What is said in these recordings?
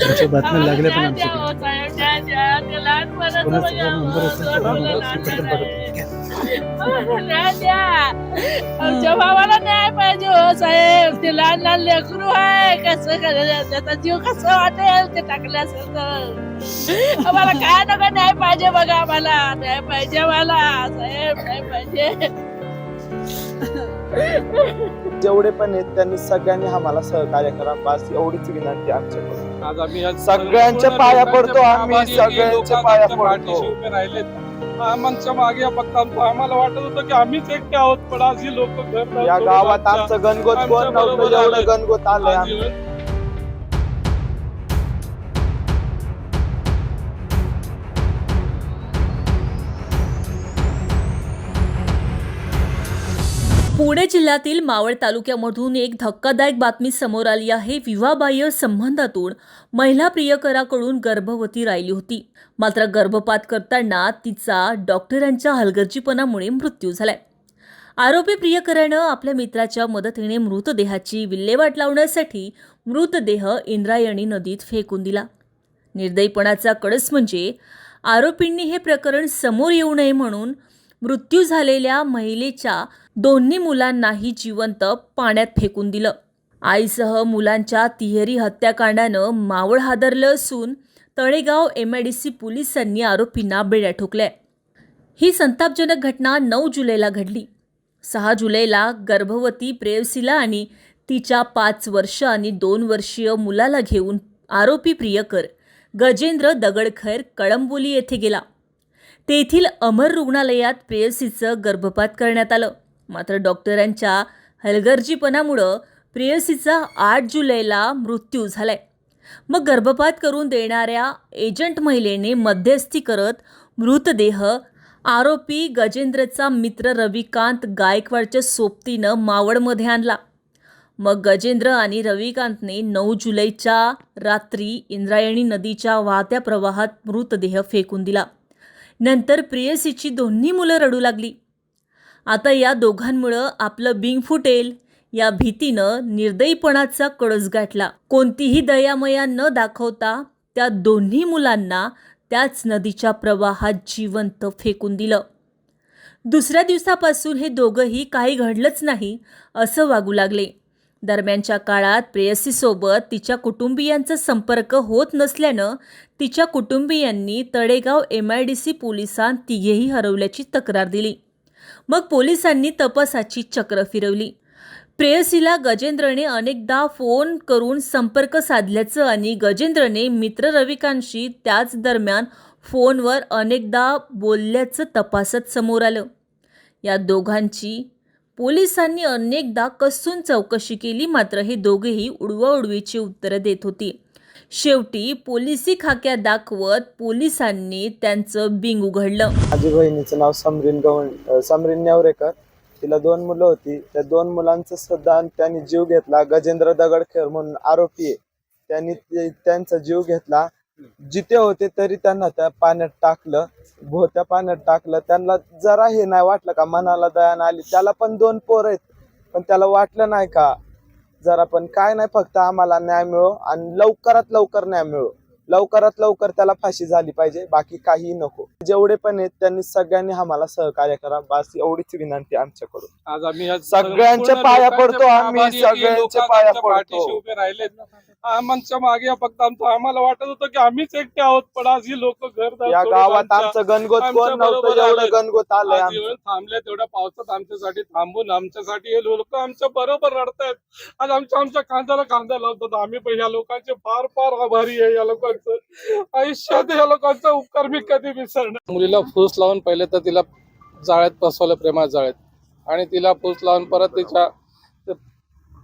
तुमच्या बातम्या लागल्या पण आम्हाला आम्हाला. आम्हाला आमच्या भावाला न्याय पाहिजे हो साहेब. ते लहान लहान लेकरू आहे. कसं करायचं? त्याचा जीव कसं वाटेल? ते टाकले असेल तर. आम्हाला काय नका न्याय पाहिजे बघा आम्हाला. न्याय पाहिजे मला साहेब न्याय पाहिजे. जेवढे पण आहेत त्यांनी सगळ्यांनी आम्हाला सहकार्य करा बस एवढीच विनंती आमच्याकडून आज आम्ही या सगळ्यांच्या पाया पडतो आम्ही, आभारी आहे की सगळ्यांच्या पाया आमच्या पाठीशी पडतो. उभे राहिलेत आमच्या मागे फक्त आमचं आम्हाला वाटत होतं की आम्हीच एकटे आहोत पण आज ही लोक या गावात आमचं गणगोत कोण नव्हतं एवढं गणगोत आलंय आमचं. पुणे जिल्ह्यातील मावळ तालुक्यामधून एक धक्कादायक बातमी समोर आली आहे. विवाहबाह्य संबंधातून महिला प्रियकराकडून गर्भवती राहिली होती. मात्र गर्भपात करताना तिचा डॉक्टरांच्या हलगर्जीपणामुळे मृत्यू झालाय. आरोपी प्रियकरानं आपल्या मित्राच्या मदतीने मृतदेहाची विल्हेवाट लावण्यासाठी मृतदेह इंद्रायणी नदीत फेकून दिला. निर्दयीपणाचा कळस म्हणजे आरोपींनी हे प्रकरण समोर येऊ नये म्हणून मृत्यू झालेल्या महिलेच्या दोन्ही मुलांनाही जिवंत पाण्यात फेकून दिलं. आईसह मुलांच्या तिहेरी हत्याकांडानं मावळ हादरलं असून Talegaon M I D C पोलिसांनी आरोपींना बेड्या ठोकल्या. ही संतापजनक घटना नऊ जुलैला घडली. सहा जुलैला गर्भवती प्रेयसीला आणि तिच्या पाच वर्ष आणि दोन वर्षीय मुलाला घेऊन आरोपी प्रियकर गजेंद्र दगडखैर कळंबोली येथे गेला. तेथील अमर रुग्णालयात प्रेयसीचं गर्भपात करण्यात आलं. मात्र डॉक्टरांच्या हलगर्जीपणामुळं प्रेयसीचा आठ जुलैला मृत्यू झालाय. मग गर्भपात करून देणाऱ्या एजंट महिलेने मध्यस्थी करत मृतदेह आरोपी गजेंद्रचा मित्र रविकांत गायकवाडच्या सोबतीनं मावळमध्ये आणला. मग गजेंद्र आणि रविकांतने नऊ जुलैच्या रात्री इंद्रायणी नदीच्या वाहत्या प्रवाहात मृतदेह फेकून दिला. नंतर प्रेयसीची दोन्ही मुलं रडू लागली. आता या दोघांमुळं आपलं बिंग फुटेल. या भीतीनं निर्दयीपणाचा कळस गाठला. कोणतीही दयामया न दाखवता त्या दोन्ही मुलांना त्याच नदीच्या प्रवाहात जिवंत फेकून दिलं. दुसऱ्या दिवसापासून हे दोघंही काही घडलंच नाही असं वागू लागले. दरम्यानच्या काळात प्रेयसीसोबत तिच्या कुटुंबियांचा संपर्क होत नसल्यानं तिच्या कुटुंबियांनी Talegaon M I D C पोलिसांत तिघेही हरवल्याची तक्रार दिली. मग पोलिसांनी तपासाची चक्र फिरवली. प्रेयसीला गजेंद्रने अनेकदा फोन करून संपर्क साधल्याचं आणि गजेंद्रने मित्र रविकांशी त्याच दरम्यान फोनवर अनेकदा बोलल्याचं तपासात समोर आलं. या दोघांची पोलिसांनी अनेकदा कसून चौकशी केली मात्र हे दोघेही उडवाउडवीची उत्तरं देत होती. शेवटी पोलिसी खाक्या दाखवत पोलिसांनी त्यांचं बिंग उघडलं. माझी बहिणीचं नाव समरीन गवंड समरीन नेवरेकर तिला दोन मुलं होती. त्या दोन मुलांचं सुद्धा त्यांनी जीव घेतला. गजेंद्र दगडखेर म्हणून आरोपी आहे. त्यांनी ते- त्यांचा जीव घेतला. जिथे होते तरी त्यांना त्या पाण्यात टाकलं. भोत्या पाण्यात टाकलं. त्यांना जरा हे नाही वाटलं का मनाला दयान आली. त्याला पण दोन पोर आहेत. पण त्याला वाटलं नाही का जरा पण काय नाही फक्त आम्हाला न्याय मिळो आणि लवकरात लवकर न्याय मिळो. लवकरात लवकर त्याला फाशी झाली पाहिजे बाकी काही नको. जेवढे पण आहेत त्यांनी सगळ्यांनी आम्हाला सहकार्य करा. बस एवढीच विनंती आमच्याकडून. आज आम्ही सगळ्यांच्या पाया पडतो आम्ही, सगळ्यांच्या पाया पडतो. उभे आमच्या मागे फक्त आमचं आम्हाला वाटत होतं की आम्हीच एकटे आहोत पण आज ही लोक घर या गावात आमचं गणगोत कोण नव्हतं? एवढं. गणगोत आलंय थांबले तेवढ्या पावसात आमच्यासाठी थांबून आमच्यासाठी हे लोक आमच्या बरोबर रडतायत. आज आमच्या आमच्या कांद्याला कांदा लावतात. आम्ही पण या लोकांचे फार फार आभारी आहे. या लोकांचं आयुष्यात या लोकांचा उपकार मी कधी विसरणार. मुलीला फूस लावून पहिले तर तिला जाळ्यात बसवलं प्रेमात जाळ्यात. आणि तिला फूस लावून परत तिच्या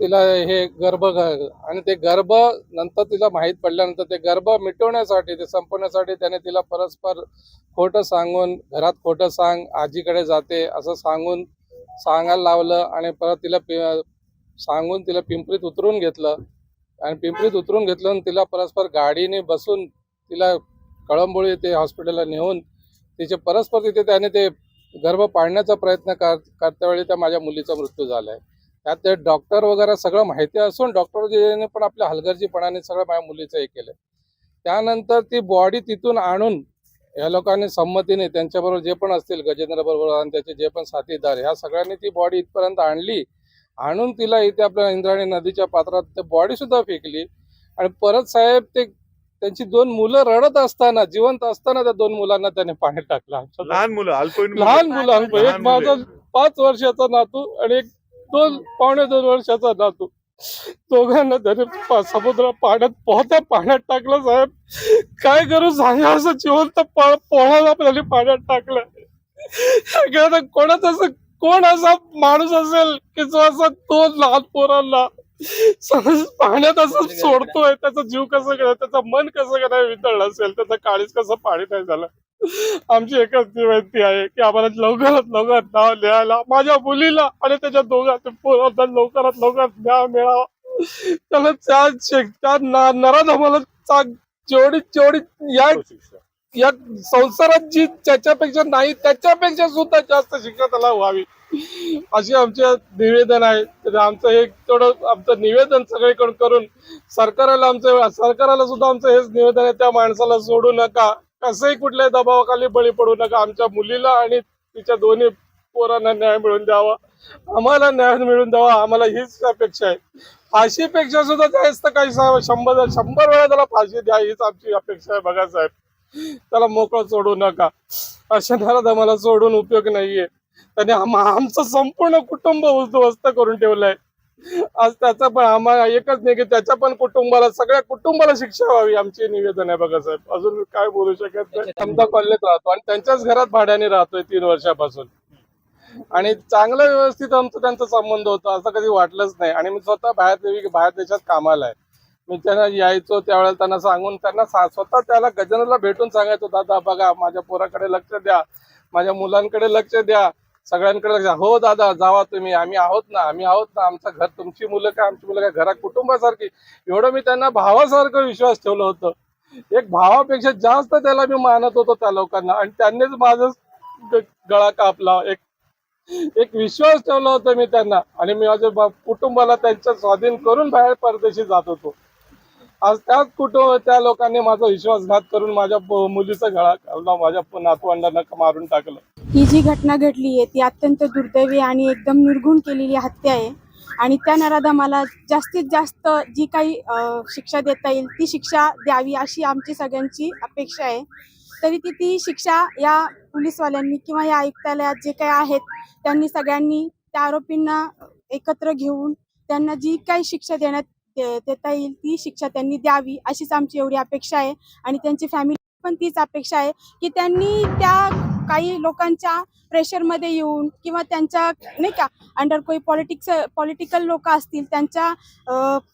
तिला हे गर्भ आणि ते गर्भ नंतर तिला माहीत पडल्यानंतर ते गर्भ मिटवण्यासाठी ते संपवण्यासाठी त्याने तिला परस्पर खोटं सांगून घरात खोटं सांग आजीकडे जाते असं सांगून सांगायला लावलं आणि परत तिला सांगून तिला पिंपरीत उतरून घेतलं. आणि पिंपरीत उतरून घेतलं आणि तिला परस्पर गाडीने बसून तिला कळंबोळी ते हॉस्पिटलला नेऊन तिचे परस्पर तिथे त्याने ते गर्भ पाळण्याचा प्रयत्न कर करत्यावेळी त्या माझ्या मुलीचा मृत्यू झालाय. त्यात ते डॉक्टर वगैरे सगळं माहिती असून डॉक्टर पण आपल्या हलगर्जीपणाने सगळं माझ्या मुलीचं हे केलं त्यानंतर ती बॉडी तिथून आणून या लोकांनी संमतीने त्यांच्याबरोबर जे पण असतील गजेंद्र बरोबर आणि त्याचे जे पण साथीदार ह्या सगळ्यांनी ती बॉडी इथपर्यंत आणली. आणून तिला इथे आपल्या इंद्रायणी नदीच्या पात्रात बॉडी सुद्धा फेकली. आणि परत साहेब ते त्यांची दोन मुलं रडत असताना जिवंत असताना त्या दोन मुलांना त्याने पाण्यात टाकलं. लहान मुलं मुलं. लहान मुलांपैकी एक मुले. माझा पाच वर्षाचा नातू आणि एक दोन पावणे दोन वर्षाचा नातू. दोघांना त्याने समुद्र पाण्यात पोहत्या पाण्यात टाकलं साहेब. काय करू सांगा असं जिवंत पा- पोहायला पाण्यात टाकलं. कोणाच असं कोण असा माणूस असेल की जो असं दोन लहान पोरांना पाण्यात असं सोडतोय त्याचा जीव कसं काय त्याचं मन कसं काय वितळलं असेल त्याचं काळीच कसं पाणी नाही झालं आमची एकच विनंती आहे की आम्हाला लवकरात लवकर नाव लिहायला माझ्या मुलीला आणि त्याच्या दोघा पोरांना लवकरात लवकर न्याय मिळावा त्याला त्या नराधमाला जेवढी जेवढी या. या संसारात जी त्याच्यापेक्षा नाही त्याच्यापेक्षा सुद्धा जास्त शिक्षा त्याला व्हावी. अशी आमचे निवेदन आहे. तर आमचं हे थोडं आमचं निवेदन सगळीकडून करून सरकाराला आमचं सरकाराला सुद्धा आमचं हेच निवेदन आहे. त्या माणसाला सोडू नका. कसंही कुठल्याही दबावाखाली बळी पडू नका. आमच्या मुलीला आणि तिच्या दोन्ही पोरांना न्याय मिळून द्यावा. आम्हाला न्याय मिळून द्यावा. आम्हाला हीच अपेक्षा आहे. फाशीपेक्षा सुद्धा जास्त काही शंभर शंभर वेळा त्याला फाशी द्या हीच आमची अपेक्षा आहे. बघा साहेब. त्याला मोकळं सोडू नका. अशा नाराज आम्हाला सोडून उपयोग नाहीये. त्याने आम- आमचं संपूर्ण कुटुंब उद्ध्वस्त करून ठेवलंय. आज त्याचा पण आम्हाला एकच नाही की त्याच्या पण कुटुंबाला सगळ्या कुटुंबाला शिक्षा व्हावी आमची निवेदन आहे बघा साहेब. अजून काय बोलू शकत नाही. समजा कॉलनीत राहतो आणि त्यांच्याच घरात भाड्याने राहतोय तीन वर्षापासून. आणि चांगलं व्यवस्थित आमचं त्यांचा संबंध होता असं कधी वाटलंच नाही. आणि मी स्वतः बाहेर देवी बाहेर देशात कामाला आहे. मी त्यांना यायचो त्यावेळेला त्यांना सांगून त्यांना सा- स्वतः त्याला गजाननला भेटून सांगायचो दादा बघा माझ्या पोराकडे लक्ष द्या माझ्या मुलांकडे लक्ष द्या सगळ्यांकडे लक्ष द्या. हो दादा जावा तुम्ही आम्ही आहोत ना आम्ही आहोत ना आमचं घर तुमची मुलं काय आमची मुलं काय घरा कुटुंबासारखी. एवढं मी त्यांना भावासारखं विश्वास ठेवलं होतं. एक भावापेक्षा जास्त त्याला मी मानत होतो त्या लोकांना आणि त्यांनीच माझं गळा कापला. एक एक विश्वास ठेवला होता मी त्यांना आणि मी माझ्या कुटुंबाला त्यांच्या स्वाधीन करून बाहेर परदेशी जात होतो. आज त्याच कुटुंब त्या लोकांनी माझा विश्वासघात करून माझ्या मुलीचा गळा कापला माझ्या नातवंडांना मारून टाकलं. ही जी घटना घडली आहे ती अत्यंत दुर्दैवी आणि एकदम निर्गुण केलेली हत्या आहे. आणि त्या नराधमाला जास्तीत जास्त जी काही शिक्षा देता येईल ती शिक्षा द्यावी अशी आमची सगळ्यांची अपेक्षा आहे. तरी ती ती शिक्षा या पोलीसवाल्यांनी किंवा या आयुक्तालयात जे काही आहेत त्यांनी सगळ्यांनी त्या आरोपींना एकत्र घेऊन त्यांना जी काही शिक्षा देण्यात देता येईल ती शिक्षा त्यांनी द्यावी अशीच आमची एवढी अपेक्षा आहे. आणि त्यांची फॅमिली पण तीच अपेक्षा आहे की त्यांनी त्या काही लोकांच्या प्रेशरमध्ये येऊन किंवा त्यांच्या नाही का अंडर कोई पॉलिटिक्स पॉलिटिकल लोक असतील त्यांच्या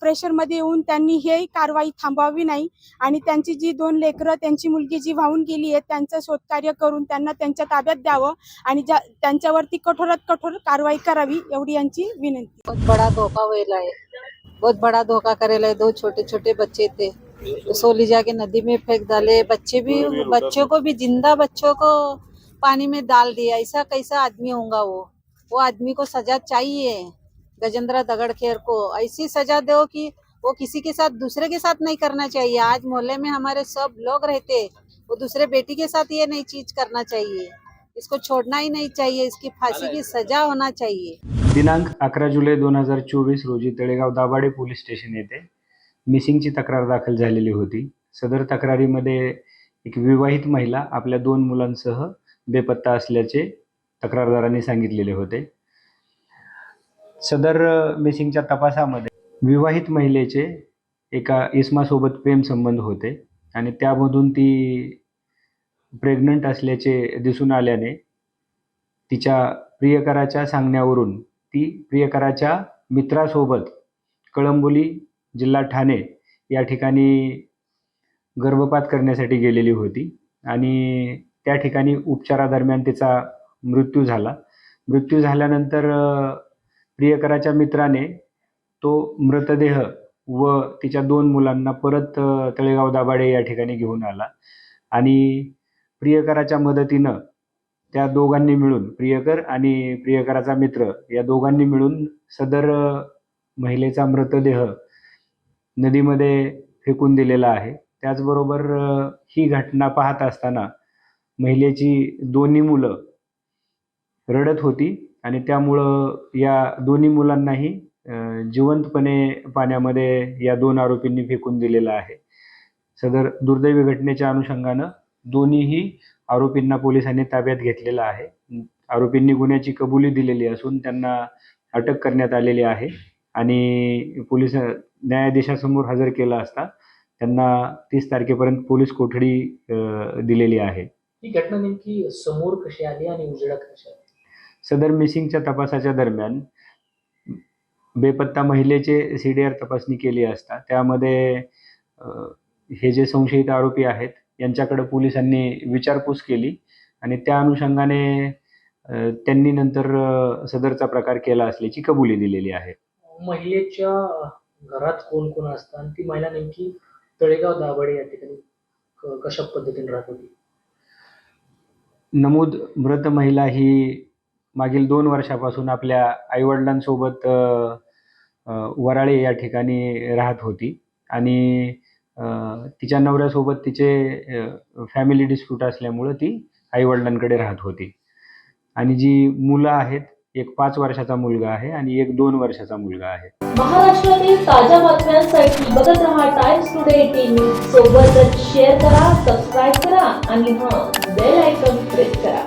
प्रेशरमध्ये येऊन त्यांनी हे कारवाई थांबवावी नाही. आणि त्यांची जी दोन लेकरं त्यांची मुलगी जी वाहून गेली आहे त्यांचं शोधकार्य करून त्यांना त्यांच्या ताब्यात द्यावं आणि ज्या त्यांच्यावरती कठोरात कठोर कारवाई करावी एवढी यांची विनंती. बड़ा धोका हुएला आहे. बहुत बड़ा धोखा करे लगे दो छोटे छोटे बच्चे थे। उसको ले जाके नदी में फेंक डाले बच्चे भी बच्चों को भी ज़िंदा बच्चों को पानी में डाल दिया ऐसा कैसा आदमी होगा वो? वो आदमी को सजा चाहिए गजेंद्र दगड़खेर को। ऐसी सजा दो कि वो किसी के साथ दूसरे के साथ नहीं करना चाहिए। आज मोहल्ले में हमारे सब लोग रहते वो दूसरे बेटी के साथ ये नई चीज़ करना चाहिए। इसको छोड़ना ही नहीं चाहिए इसकी फांसी की सजा होना चाहिए। दिनांक अकरा जुलै दोन हजार चोवीस रोजी तळेगाव दाभाडे पोलीस स्टेशन येथे मिसिंगची तक्रार दाखल झालेली होती. सदर तक्रारीमध्ये एक विवाहित महिला आपल्या दोन मुलांसह बेपत्ता असल्याचे तक्रारदारांनी सांगितलेले होते. सदर मिसिंगच्या तपासामध्ये विवाहित महिलेचे एका इस्मासोबत प्रेम संबंध होते आणि त्यामधून ती प्रेग्नंट असल्याचे दिसून आल्याने तिच्या प्रियकराच्या सांगण्यावरून ती प्रियकराच्या मित्रासोबत कळंबोली जिल्हा ठाणे या ठिकाणी गर्भपात करण्यासाठी गेलेली होती आणि त्या ठिकाणी उपचारादरम्यान तिचा मृत्यू झाला. मृत्यू झाल्यानंतर प्रियकराच्या मित्राने तो मृतदेह व तिच्या दोन मुलांना परत तळेगाव दाभाडे या ठिकाणी घेऊन आला आणि प्रियकराच्या मदतीनं त्या दोघांनी मिळून प्रियकर आणि प्रियकराचा मित्र या दोघांनी मिळून सदर महिलेचा मृतदेह नदीमध्ये फेकून दिलेला आहे. त्याचबरोबर ही घटना पाहत असताना महिलेची दोन्ही मुलं रडत होती आणि त्यामुळं या दोन्ही मुलांनाही जिवंतपणे पाण्यामध्ये या दोन आरोपींनी फेकून दिलेलं आहे. सदर दुर्दैवी घटनेच्या अनुषंगानं दोन्हीही आरोपींना पोलिसांनी ताब्यात घेतलेलं आहे. आरोपींनी गुन्ह्याची कबुली दिलेली असून त्यांना अटक करण्यात आलेली आहे आणि पोलीस न्यायाधीशासमोर हजर केलं असता त्यांना तीस तारखेपर्यंत पोलीस कोठडी दिलेली आहे. ही घटना नेमकी समोर कशी आली आणि उजेडात कशी आली? सदर मिसिंगच्या तपासाच्या दरम्यान बेपत्ता महिलेचे सी डी आर तपासणी केली असता. त्यामध्ये हे जे संशयित आरोपी आहेत यांच्याकडे पोलिसांनी विचारपूस केली आणि त्या अनुषंगाने त्यांनी नंतर सदरचा प्रकार केला असल्याची कबुली दिलेली आहे. महिलेच्या घरात कोण कोण असतं आणि ती महिला नेमकी तळेगाव दाभाडे या ठिकाणी कशा पद्धतीने राहत होती नमूद मृत महिला ही मागील दोन वर्षापासून आपल्या आईवडिलांसोबत वराळे या ठिकाणी राहत होती. आणि तिच्या नवऱ्यासोबत तिचे फॅमिली डिस्प्यूट असल्यामुळं ती आईवडिलांकडे राहत होती. आणि जी मुलं आहेत एक पाच वर्षाचा मुलगा आहे आणि एक दोन वर्षाचा मुलगा आहे. महाराष्ट्रातील ताज्या बातम्यांसाठी बघत रहा टाइम्स टुडे टीव्ही सोबतच शेअर करा सबस्क्राईब करा आणि हां बेल आयकॉन प्रेस करा.